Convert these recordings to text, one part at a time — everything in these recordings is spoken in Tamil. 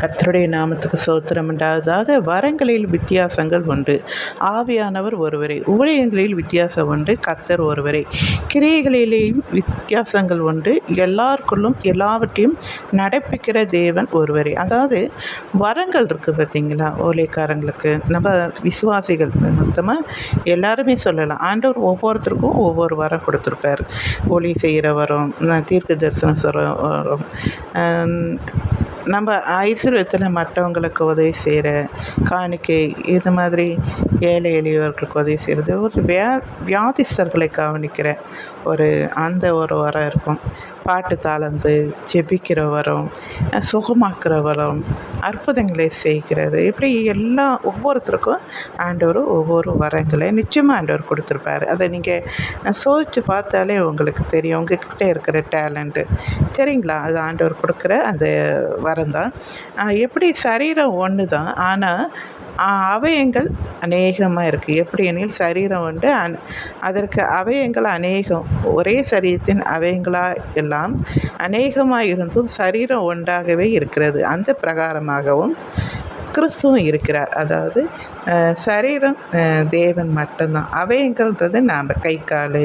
கத்தருடைய நாமத்துக்கு சோத்திரம் உண்டாவதாக. வரங்களில் வித்தியாசங்கள் உண்டு. ஆவியானவர் ஒருவரே. ஊழியங்களில் வித்தியாசம் உண்டு. கத்தர் ஒருவரே. கிரியைகளிலேயும் வித்தியாசங்கள் உண்டு. எல்லாருக்குள்ளும் எல்லாவற்றையும் நடப்பிக்கிற தேவன் ஒருவரே. அதாவது வரங்கள் இருக்குது பார்த்தீங்களா? ஓலைக்காரங்களுக்கு நம்ம விசுவாசிகள் மொத்தமாக எல்லாருமே சொல்லலாம். ஆண்டவர் ஒவ்வொருத்தருக்கும் ஒவ்வொரு வரம் கொடுத்துருப்பார். ஒளி செய்கிற வரம் தீர்க்க தரிசனம் சொல்கிற வரம் நம்ம ஐஸ்வர்யத்தில் மற்றவங்களுக்கு உதவி செய்கிற காணிக்கை இது மாதிரி ஏழை எளியவர்களுக்கு உதவி செய்கிறது ஒரு வியா வியாதிஸ்தர்களை கவனிக்கிற ஒரு அந்த ஒரு வரம் இருக்கும். பாட்டு தாளந்து ஜெபிக்கிற வரம் வரம் அற்புதங்களை செய்கிறது. இப்படி எல்லாம் ஒவ்வொருத்தருக்கும் ஆண்டவர் ஒவ்வொரு வரங்களை நிச்சயமாக ஆண்டவர் கொடுத்துருப்பாரு. அதை நீங்கள் சோதித்து பார்த்தாலே உங்களுக்கு தெரியும். உங்ககிட்ட இருக்கிற டேலண்ட்டு சரிங்களா அது ஆண்டவர் கொடுக்குற அந்த வரம் தான். எப்படி சரீரம் ஒன்று தான் ஆனால் அவயங்கள் அநேகமாக இருக்குது எப்படி எனில் சரீரம் உண்டு அந் அதற்கு அவயங்கள் அநேகம். ஒரே சரீரத்தின் அவயங்களாக எல்லாம் அநேகமாக இருந்தும் சரீரம் ஒன்றாகவே இருக்கிறது. அந்த பிரகாரமாகவும் கிறிஸ்துவும் இருக்கிறார். அதாவது சரீரம் தேவன் மட்டும்தான். அவயங்கள்ன்றது நாம் கை கால்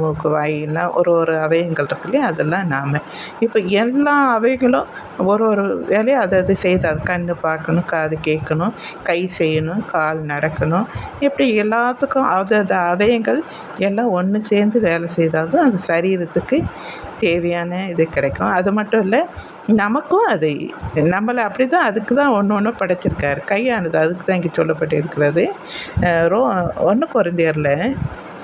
மூக்கு வாயெல்லாம் ஒரு ஒரு அவயங்கள் இருக்கு இல்லையா? அதெல்லாம் நாம். இப்போ எல்லா அவைகளும் ஒரு ஒரு வேலையும் அதை அது செய்தால் கண் பார்க்கணும் காது கேட்கணும் கை செய்யணும் கால் நடக்கணும். இப்படி எல்லாத்துக்கும் அது அது அவயங்கள் எல்லாம் ஒன்று சேர்ந்து வேலை செய்தால் தான் அந்த சரீரத்துக்கு தேவையான இது கிடைக்கும். அது மட்டும் இல்லை நமக்கும் அது நம்மளை அப்படி தான் அதுக்கு தான் ஒன்று ஒன்று படைச்சிருக்கார். கையானது அதுக்கு தான் இங்கே சொல்லப்பட்டு இருக்கிறது ரோ ஒன்று குறைந்தியரில்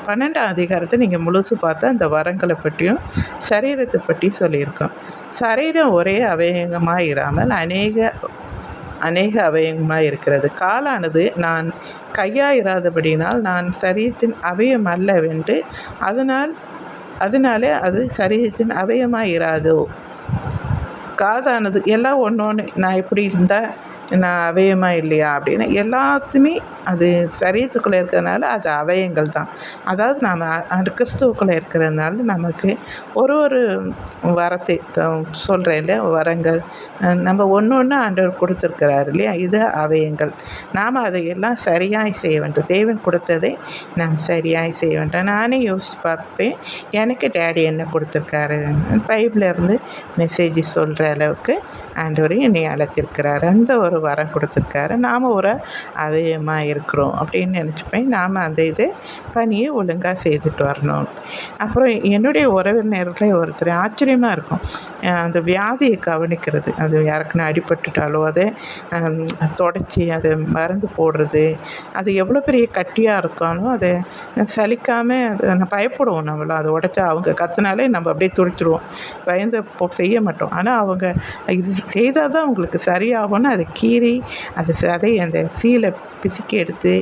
பன்னெண்டாம் அதிகாரத்தை நீங்கள் முழுசு பார்த்தா அந்த வரங்களை பற்றியும் சரீரத்தை பற்றியும் சொல்லியிருக்கோம். சரீரம் ஒரே அவயங்கமாக இராமல் அநேக அநேக அவயங்கமாக இருக்கிறது. காலானது நான் கையாயிராதபடினால் நான் சரீரத்தின் அவயம் அல்லவென்று அதனால் அதனாலே அது சரீரத்தின் அவயமாக இராதோ. காதானது எல்லாம் ஒன்று ஒன்று நான் இப்படி இருந்தால் நான் அவயமாக இல்லையா அப்படின்னு எல்லாத்துமே அது சரீரத்துக்குள்ளே இருக்கிறதுனால அது அவயங்கள் தான். அதாவது நாம் அந்த கிறிஸ்துவுக்குள்ளே இருக்கிறதுனால நமக்கு ஒரு ஒரு வரத்தை சொல்கிறேன் இல்லையா வரங்கள். நம்ம ஒன்று ஒன்று ஆண்டவர் கொடுத்துருக்கிறார் இல்லையா இது அவயங்கள். நாம் அதை எல்லாம் சரியாக செய்ய வேண்டும். தேவன் கொடுத்ததை நாம் சரியாக செய்ய வேண்டும். நானே யோசிச்சு பார்ப்பேன் எனக்கு டேடி என்ன கொடுத்துருக்காரு? பைபிளில் மெசேஜ் சொல்கிற அளவுக்கு ஆண்டவரையும் என்னை அழைத்திருக்கிறார். அந்த ஒரு வரம் கொடுத்துருக்காரு. நாம் ஒரு அவயமாக இருக்கிறோம் அப்படின்னு நினச்சிப்பேன். நாம் அந்த இது பணியை ஒழுங்காக செய்துட்டு வரணும். அப்புறம் என்னுடைய உறவினர்களில் ஒருத்தர் ஆச்சரியமாக இருக்கும். அந்த வியாதியை கவனிக்கிறது. அது யாருக்குன்னு அடிபட்டுட்டாலோ அதை தொடச்சி அதை மருந்து போடுறது அது எவ்வளோ பெரிய கட்டியாக இருக்காலும் அதை சலிக்காமல் அதை பயப்படுவோம் நம்மளும் அதை உடச்சா அவங்க கற்றுனாலே நம்ம அப்படியே துடிச்சிடுவோம் பயந்து செய்ய மாட்டோம். ஆனால் அவங்க இது செய்தால் தான் உங்களுக்கு சரியாகும்னு அதை கீறி அது சதை அந்த சீலை பிசுக்கி எடுத்து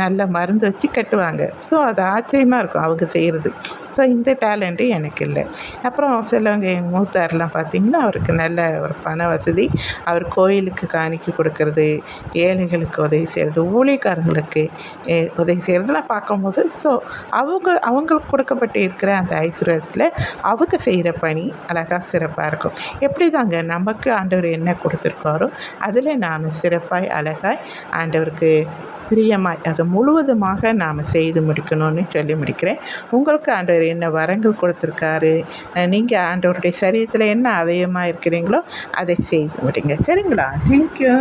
நல்ல மருந்து வச்சு கட்டுவாங்க. ஸோ அது ஆச்சரியமாக இருக்கும் அவங்க செய்கிறது ஸோ இந்த டேலண்ட்டு எனக்கு இல்லை. அப்புறம் சிலவங்க எங்கள் மூத்தாரெலாம் பார்த்திங்கன்னா அவருக்கு நல்ல ஒரு பண வசதி அவர் கோயிலுக்கு காணிக்கை கொடுக்கறது ஏழைகளுக்கு உதவி செய்கிறது ஊழியக்காரங்களுக்கு உதவி செய்கிறதெல்லாம் பார்க்கும்போது ஸோ அவங்க அவங்களுக்கு கொடுக்கப்பட்டு இருக்கிற அந்த ஐஸ்வர்யத்தில் அவங்க செய்கிற பணி அழகாக சிறப்பாக இருக்கும். எப்படி தாங்க நமக்கு ஆண்டவர் என்ன கொடுத்துருக்காரோ அதில் நாம் சிறப்பாய் அழகாய் ஆண்டவருக்கு பிரியமாய் அதை முழுவதுமாக நாம் செய்து முடிக்கணும்னு சொல்லி முடிக்கிறேன். உங்களுக்கு ஆண்டவர் என்ன வரங்கள் கொடுத்துருக்காரு? நீங்கள் ஆண்டவருடைய சரீரத்தில் என்ன அவயமாக இருக்கிறீங்களோ அதை செய்து முடிங்க. சரிங்களா? தேங்க்யூ